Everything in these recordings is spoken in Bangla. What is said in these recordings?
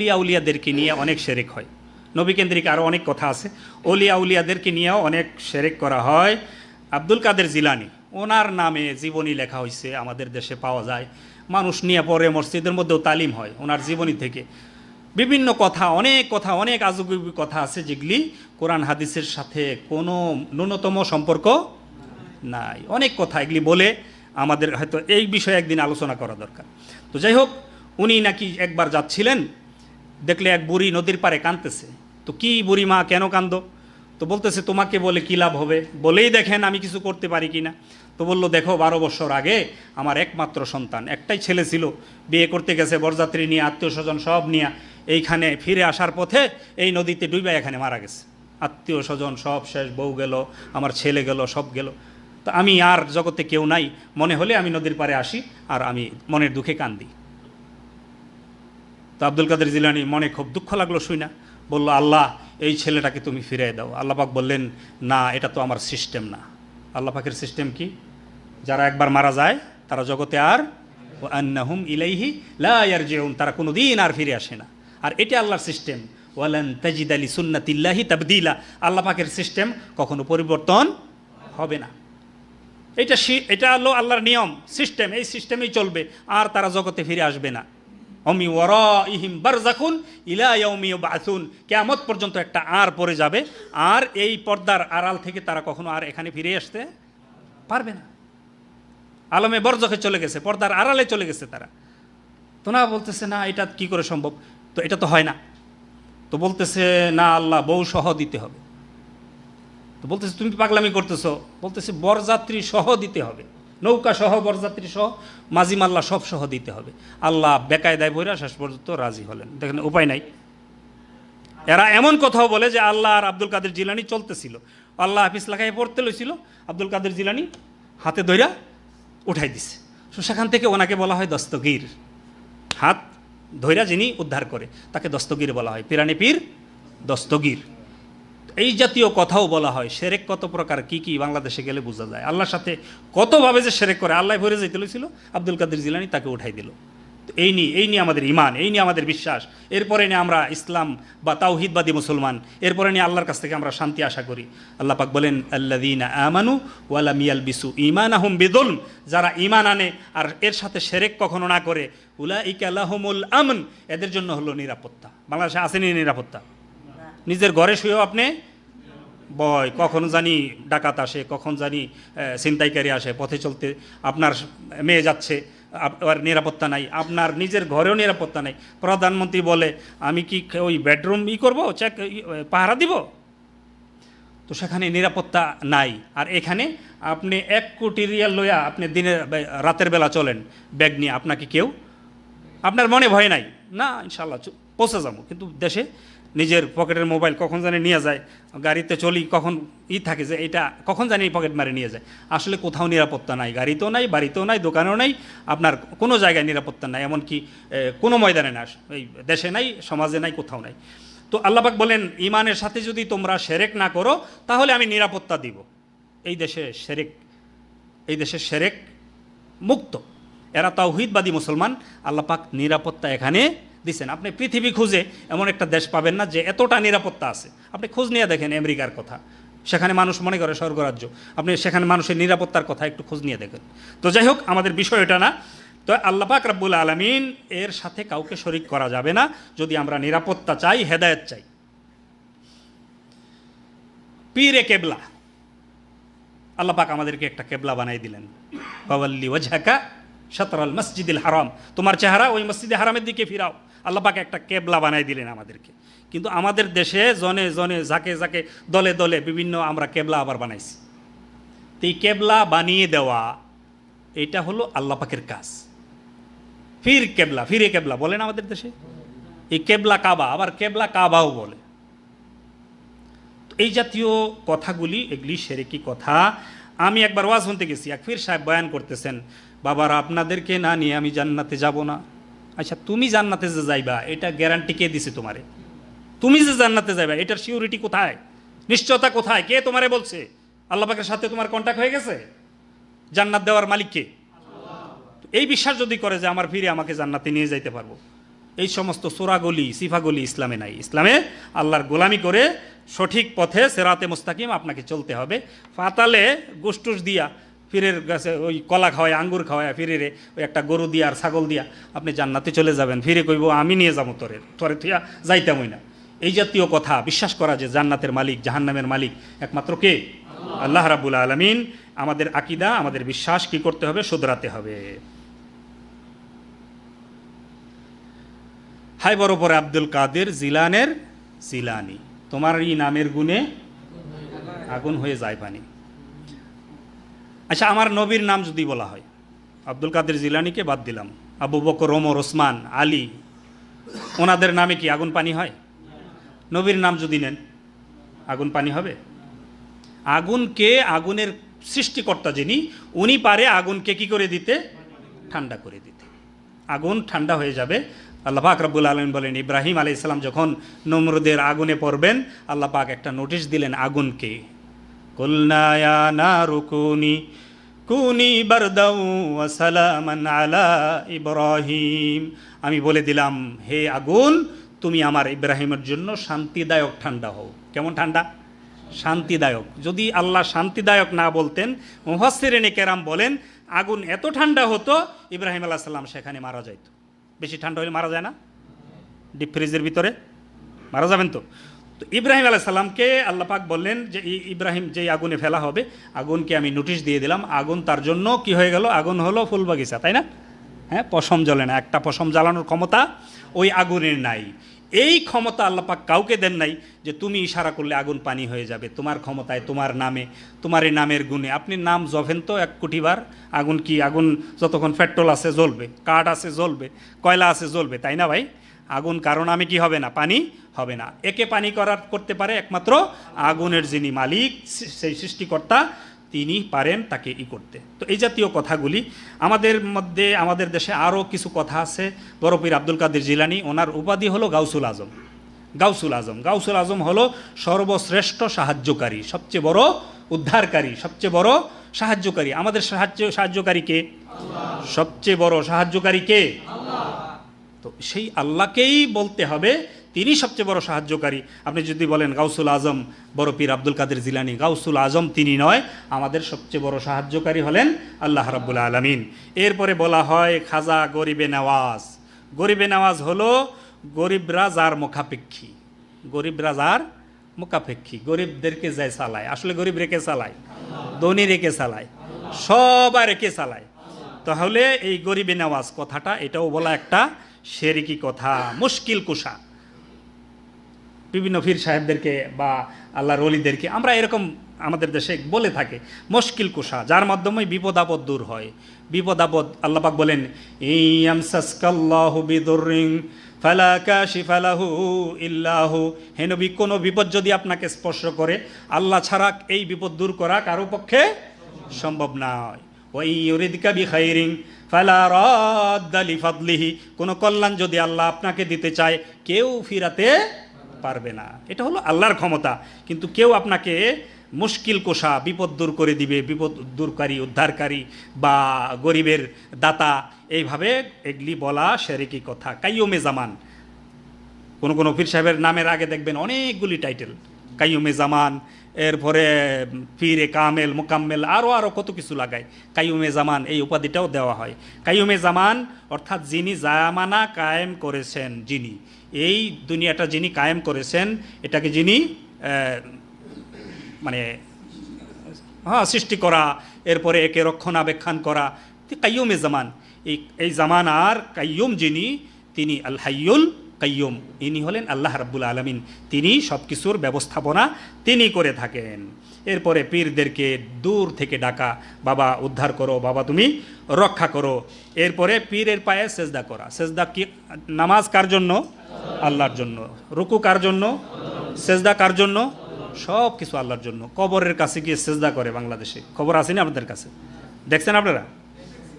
অলিয়া উলিয়াদেরকে নিয়ে অনেক শেরেক হয়। নবী কেন্দ্রিক আরও অনেক কথা আছে। অলিয়া উলিয়াদেরকে নিয়েও অনেক শেরেক করা হয়। আব্দুল কাদের জিলানি, ওনার নামে জীবনী লেখা হয়েছে আমাদের দেশে পাওয়া যায়। মানুষ নিয়ে পরে মসজিদের মধ্যেও তালিম হয় ওনার জীবনী থেকে। বিভিন্ন কথা, অনেক কথা, অনেক আজগুবি কথা আছে যেগুলি কোরআন হাদিসের সাথে কোনো ন্যূনতম সম্পর্ক নাই। অনেক কথা এগুলি বলে আমাদের হয়তো এই বিষয়ে একদিন আলোচনা করা দরকার। তো যাই হোক, উনি নাকি একবার যাচ্ছিলেন দেখলে এক বুড়ি নদীর পাড়ে কাঁদতেছে। তো কি বুড়ি মা, কেন কান্দো তো বলতেছে, তোমাকে বলে কী লাভ হবে? বলেই দেখেন আমি কিছু করতে পারি কি না তো বলল, দেখো, বারো বছর আগে আমার একমাত্র সন্তান, একটাই ছেলে ছিল। বিয়ে করতে গেছে, বরযাত্রী নিয়ে আত্মীয় স্বজন সব নিয়ে। এইখানে ফিরে আসার পথে এই নদীতে ডুবে এখানে মারা গেছে। আত্মীয় স্বজন সব শেষ, বউ গেল, আমার ছেলে গেল, সব গেল। তো আমি আর জগতে কেউ নাই। মনে হলে আমি নদীর পাড়ে আসি আর আমি মনের দুঃখে কান্দি। তো আব্দুল কাদের জিলানি মনে খুব দুঃখ লাগল শুই না। বলল, আল্লাহ, এই ছেলেটাকে তুমি ফিরিয়ে দাও। আল্লাহ পাক বললেন, না, এটা তো আমার সিস্টেম না। আল্লাহ পাকের সিস্টেম কি? যারা একবার মারা যায়, তারা জগতে আর ও আন্নাহুম ইলাইহি লা ইয়ারজিউন, তারা কোনো দিন আর ফিরে আসে না। আর এটা আল্লাহর সিস্টেম। ওয়ালান তাজিদ আলী সুন্নাতিল্লাহি তাবদিলা। আল্লাহ পাকের সিস্টেম কখনো পরিবর্তন হবে না। এটা এটা হলো আল্লাহর নিয়ম, সিস্টেম। এই সিস্টেমেই চলবে, আর তারা জগতে ফিরে আসবে না। অমি ওর ইহিম বারজাকুন ইলা ইয়ৌমি বাসুন কেয়ামত পর্যন্ত একটা আর পড়ে যাবে। আর এই পর্দার আড়াল থেকে তারা কখনো আর এখানে ফিরে আসতে পারবে না। আলমে বরজখে চলে গেছে, পর্দার আড়ালে চলে গেছে তারা। তো না বলতেছে, না, এটা কি করে সম্ভব? তো এটা তো হয় না। তো বলতেছে, না, আল্লাহ, বউ সহ দিতে হবে। তো বলতেছে, তুমি পাগলামি করতেছো? বলতেছে, বরযাত্রী সহ দিতে হবে। নৌকা সহ, বরযাত্রী সহ, মাঝি মাল্লা সব সহ দিতে হবে। আল্লাহ বেকায়দায় বইরা শেষ পর্যন্ত রাজি হলেন। দেখেন, উপায় নাই। এরা এমন কথাও বলে যে আল্লাহ আর আব্দুল কাদের জিলানি চলতেছিল। আল্লাহ হাফিজ লাগাই পড়তে লইছিল, আব্দুল কাদের জিলানি হাতে ধইরা উঠাই দিছে। তো সেখান থেকে ওনাকে বলা হয় দস্তগীর। হাত ধৈরা যিনি উদ্ধার করে, তাকে দস্তগীর বলা হয়। পিরানি পীর, দস্তগীর। এই জাতীয় কথাও বলা হয়, সেরেক কত প্রকার, কি কি বাংলাদেশে গেলে বোঝা যায়। আল্লাহর সাথে কতভাবে যে সেরেক করে, আল্লাহ ভরে যেতে লইছিল, আব্দুল কাদের জিলানি তাকে উঠাই দিল। তো এই নিয়ে এই নিয়ে আমাদের ইমান এই নিয়ে আমাদের বিশ্বাস, এরপরে নিয়ে আমরা ইসলাম বা তাওহিদবাদী মুসলমান, এরপরে নিয়ে আল্লাহর কাছ থেকে আমরা শান্তি আশা করি। আল্লাহ পাক বলেন আল্লাদিনা আমানু ওয়ালা মিয়াল বিসু ইমান আহম বেদুলম যারা ইমান আনে আর এর সাথে সেরেক কখনো না করে উলা ইকালাহমুল আমন, এদের জন্য হলো নিরাপত্তা। বাংলাদেশে আসেনি নিরাপত্তা? নিজের ঘরে শুয়েও আপনি? বয়, কখন জানি ডাকাত আসে, কখন জানি ছিনতাইকারী আসে, পথে চলতে আপনার মেয়ে যাচ্ছে আর নিরাপত্তা নাই, আপনার নিজের ঘরেও নিরাপত্তা নাই। প্রধানমন্ত্রী বলে, আমি কি ওই বেডরুম ই করব? চেক পাহারা দিব? তো সেখানে নিরাপত্তা নাই। আর এখানে আপনি এক কোটি রিয়াল লইয়া আপনি দিনের রাতের বেলা চলেন, ব্যাগ নিয়ে, আপনাকে কেউ, আপনার মনে ভয় নাই। না ইনশাল্লাহ পৌঁছে যাব। কিন্তু দেশে নিজের পকেটের মোবাইল কখন জানি নিয়ে যায়, গাড়িতে চলি কখন ই থাকে যে এটা কখন জানি পকেট মারে নিয়ে যায়। আসলে কোথাও নিরাপত্তা নাই, গাড়িতেও নাই, বাড়িতেও নাই, দোকানেও নাই, আপনার কোনো জায়গায় নিরাপত্তা নাই, এমনকি কোনো ময়দানে না, এই দেশে নাই, সমাজে নাই, কোথাও নাই। তো আল্লাপাক বলেন, ইমানের সাথে যদি তোমরা সেরেক না করো, তাহলে আমি নিরাপত্তা দিব। এই দেশে সেরেক, এই দেশে সেরেক মুক্ত। এরা তাওহিদবাদী মুসলমান। আল্লাহ পাক নিরাপত্তা এখানে দিছেন। আপনি পৃথিবী খুঁজে এমন একটা দেশ পাবেন না যে এতটা নিরাপত্তা আছে। আপনি খোঁজ নিয়ে দেখেন আমেরিকার কথা। সেখানে মানুষ মনে করে স্বর্গরাজ্য। আপনি সেখানে মানুষের নিরাপত্তার কথা একটু খোঁজ নিয়ে দেখেন। তো যাই হোক, আমাদের বিষয় এটা না। তো আল্লাহ পাক রাব্বুল আলমিন এর সাথে কাউকে শরিক করা যাবে না যদি আমরা নিরাপত্তা চাই, হেদায়েত চাই। পীরে কেবলা। আল্লাহ পাক আমাদেরকে একটা কেবলা বানাই দিলেন। বাবাল্লি ওয়াজহাকা সতরাল মসজিদুল হারাম। তোমার চেহারা ওই মসজিদে হারামের দিকে ফিরাও। আল্লাহ পাক একটা কেবলা বানাই দিলেন আমাদেরকে। কিন্তু আমাদের দেশে জনে জনে যাকে যাকে দলে দলে বিভিন্ন আমরা কেবলা আবার বানাইছি। তো এই কেবলা বানিয়ে দেওয়া, এটা হলো আল্লাহ পাকের কাজ। ফির কেবলা, ফিরে কেবলা বলেন আমাদের দেশে? এই কেবলা কাবা, আবার কেবলা কাবাও বলে। এই জাতীয় কথাগুলি, এগুলি সেরেকি কথা। আমি একবার ওয়াজ শুনতে গেছি, এক ফির সাহেব বয়ান করতেছেন, বাবারা আপনাদেরকে না নিয়ে আমি জান্নাতে যাব না। আচ্ছা তুমি জান্নাতে যে যাইবা, এটা গ্যারান্টি কে দিছে তোমারে? তুমি যে জান্নাতে যাইবা, এটার সিউরিটি কোথায়? নিশ্চয়তা কোথায়? কে তোমারে বলছে? আল্লাহ পাকের সাথে তোমার কন্ট্যাক্ট হয়ে গেছে? জান্নাত দেওয়ার মালিককে এই বিশ্বাস যদি করে যে আমার ফিরে আমাকে জান্নাতে নিয়ে যাইতে পারব। এই সমস্ত সোরাগলি, সিফাগলি ইসলামে নাই। ইসলামে আল্লাহর গোলামি করে সঠিক পথে সেরাতে মুস্তাকিম আপনাকে চলতে হবে। ফাতালে গোষ্ঠুস দিয়া ফিরের গাছে ওই কলা খাওয়ায়, আঙ্গুর খাওয়ায় ফিরে ওই একটা গরু দিয়া আর ছাগল দিয়া আপনি জান্নাতে চলে যাবেন। ফিরে কইব, আমি নিয়ে যাব তোরে তোরে থিয়া যাইতামই না এই জাতীয় কথা বিশ্বাস করা যে জান্নাতের মালিক, জাহান্নামের মালিক একমাত্র কে? আল্লাহ রাবুল আলমিন। আমাদের আকিদা, আমাদের বিশ্বাস কি করতে হবে? শুধরাতে হবে। হাই বড় পরে আব্দুল কাদের জিলানের জিলানি। তোমার এই নামের গুণে আগুন হয়ে যায় পানি। আচ্ছা আমার নবীর নাম যদি বলা হয়, আব্দুল কাদের জিলানিকে বাদ দিলাম, আবু বকর, ওমর, ওসমান, আলী, ওনাদের নামে কি আগুন পানি হয়? নবীর নাম যদি নেন, আগুন পানি হবে? আগুনকে, আগুনের সৃষ্টিকর্তা যিনি, উনি পারে আগুনকে কি করে দিতে? ঠান্ডা করে দিতে। আগুন ঠান্ডা হয়ে যাবে। আল্লাহ পাক রব্বুল আলম বলেন, ইব্রাহিম আলি ইসলাম যখন নমরুদের আগুনে পড়বেন, আল্লাহ পাক একটা নোটিশ দিলেন আগুনকে। কুলনায়া না রুকুনি কুনি বারদাউ সালামান আলা ইব্রাহিম আমি বলে দিলাম, হে আগুন, তুমি আমার ইব্রাহিমের জন্য শান্তিদায়ক ঠান্ডা হও। কেমন ঠান্ডা? শান্তিদায়ক। যদি আল্লাহ শান্তিদায়ক না বলতেন মুহাসিরেনে কেরাম বলেন, আগুন এত ঠান্ডা হতো, ইব্রাহিম আল্লাহ সাল্লাম সেখানে মারা যাইত। বেশি ঠান্ডা হলে মারা যায় না? ডিপ ফ্রিজের ভিতরে? মারা যাবেন তো? তো ইব্রাহিম আলাহ সাল্লামকে আল্লাহ পাক বললেন যে ইব্রাহিম, যেই আগুনে ফেলা হবে, আগুনকে আমি নোটিশ দিয়ে দিলাম। আগুন তার জন্য কি হয়ে গেল? আগুন হলো ফুল বাগিচা তাই না? হ্যাঁ পশম জ্বলে না, একটা পশম জ্বালানোর ক্ষমতা ওই আগুনের নাই। এই ক্ষমতা আল্লাহ পাক কাউকে দেন নাই যে, তুমি ইশারা করলে আগুন পানি হয়ে যাবে। তোমার ক্ষমতায়, তোমার নামে, তোমার এই নামের গুণে। আপনি নাম জভেন তো এক কোটিবার আগুন কি, আগুন যতক্ষণ পেট্রোল আছে জ্বলবে, কাঠ আছে জ্বলবে, কয়লা আছে জ্বলবে, তাই না ভাই? আগুন, কারণ আমি কি হবে না? পানি হবে না। একে পানি করার, করতে পারে একমাত্র আগুনের যিনি মালিক সেই সৃষ্টিকর্তা, তিনি পারেন তাকে ই করতে। তো এই জাতীয় কথাগুলি আমাদের মধ্যে, আমাদের দেশে আরও কিছু কথা আছে। বরফির আব্দুল কাদের জিলানি, ওনার উপাধি হলো গাউসুল আজম। গাউসুল আজম। গাউসুল আজম হলো সর্বশ্রেষ্ঠ সাহায্যকারী, সবচেয়ে বড় উদ্ধারকারী, সবচেয়ে বড় সাহায্যকারী। আমাদের সাহায্য, সাহায্যকারী কে? সবচেয়ে বড় সাহায্যকারী কে? তো সেই আল্লাহকেই বলতে হবে তিনি সবচেয়ে বড় সাহায্যকারী। আপনি যদি বলেন, গাউসুল আজম, বড় পীর আব্দুল কাদের জিলানি, গাউসুল আজম তিনি নয়, আমাদের সবচেয়ে বড় সাহায্যকারী হলেন আল্লাহ রাব্বুল আলমিন। এরপরে বলা হয়, খাজা গরিবে নওয়াজ। গরিবে নওয়াজ হলো গরিবরা যার মুখাপেক্ষী। গরিবরা যার মুখাপেক্ষী। গরিবদেরকে যায় চালায়। আসলে গরিব রেখে চালায়? ধনী রেখে চালায়? সবার রেখে চালায়? তাহলে এই গরিবে নেওয়াজ কথাটা, এটাও বলা একটা শেরিকি কথা, মুশকিল কুষা বিভিন্ন ফির সাহেবদেরকে বা আল্লাহর অলিদেরকে আমরা এরকম আমাদের দেশে বলে থাকে, মুশকিল কুষা যার মাধ্যমে বিপদ আপদ দূর হয়। বিপদ আপদ আল্লাপাক বলেন ইয়ামসাসকাল্লাহু বিদুররিং ফালা কাশিফা লাহু ইল্লাহু। হে নবী, কোনো বিপদ যদি আপনাকে স্পর্শ করে, আল্লাহ ছাড়া এই বিপদ দূর করা কারও পক্ষে সম্ভব নয়। খাইরিং ফালা রাদ্দা লিফাদলিহি, কোনো কল্যাণ যদি আল্লাহ আপনাকে দিতে চায়, কেউ ফিরাতে পারবে না। এটা হলো আল্লাহর ক্ষমতা। কিন্তু কেউ আপনাকে মুশকিল কোষা, বিপদ দূর করে দিবে, বিপদ দূরকারী, উদ্ধারকারী বা গরিবের দাতা, এইভাবে এগুলি বলা শেরিকি কথা। কাইয়মে জামান। কোনো কোনো পীর সাহেবের নামের আগে দেখবেন অনেকগুলি টাইটেল। কাইয়ুমে জামান, এরপরে পীরে কামেল, মোকাম্মেল আরও আরও কত কিছু লাগায়। কাইয়ুমে জামান, এই উপাধিটাও দেওয়া হয়। কাইয়ুমে জামান, অর্থাৎ যিনি জামানা কায়েম করেছেন, যিনি। এই দুনিয়াটা যিনি কায়েম করেছেন, এটাকে যিনি মানে হ্যাঁ সৃষ্টি করা, এরপরে একে রক্ষণাবেক্ষণ করা। কাইয়ুমে জামান, এই এই জামানার কাইয়ুম যিনি, তিনি আল কাইয়ুম। ইনি হলেন আল্লাহ রাব্বুল আলমিন। তিনি সব কিছুর ব্যবস্থাপনা তিনি করে থাকেন। এরপরে পীরদেরকে দূর থেকে ডাকা, বাবা উদ্ধার করো, বাবা তুমি রক্ষা করো। এরপরে পীরের পায়ে সেজদা করা। সেজদা কি, নামাজ কার জন্য? আল্লাহর জন্য। রুকু কার জন্য? সেজদা কার জন্য? সব কিছু আল্লাহর জন্য। কবরের কাছে গিয়ে সেজদা করে বাংলাদেশে। খবর আসেনি আপনাদের কাছে? দেখছেন আপনারা?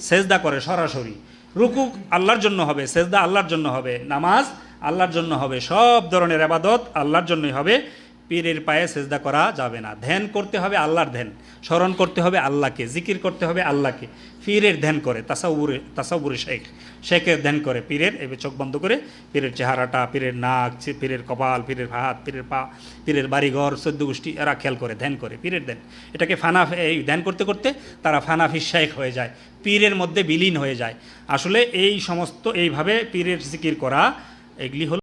সেজদা করে সরাসরি। রুকু আল্লাহর জন্য হবে, সেজদা আল্লাহর জন্য হবে, নামাজ আল্লাহর জন্য হবে, সব ধরনের আবাদত আল্লাহর জন্যই হবে। পীরের পায়ে সেজদা করা যাবে না। ধ্যান করতে হবে আল্লাহর ধ্যান, স্মরণ করতে হবে আল্লাহকে, জিকির করতে হবে আল্লাহকে। পীরের ধ্যান করে তাসাউরে তাসাউরে শেখ। শেখের ধ্যান করে পীরের, এবার চোখ বন্ধ করে পীরের চেহারাটা, পীরের নাক পীরের কপাল, পীরের হাত, পীরের পা, পীরের বাড়িঘর, সদ্য গোষ্ঠী, এরা খেয়াল করে, ধ্যান করে, পীরের ধ্যান। এটাকে ফানা এই ধ্যান করতে করতে তারা ফানাফি শেখ হয়ে যায়, পীরের মধ্যে বিলীন হয়ে যায়। আসলে এই সমস্ত, এইভাবে পীরের জিকির করা, এগুলি হলো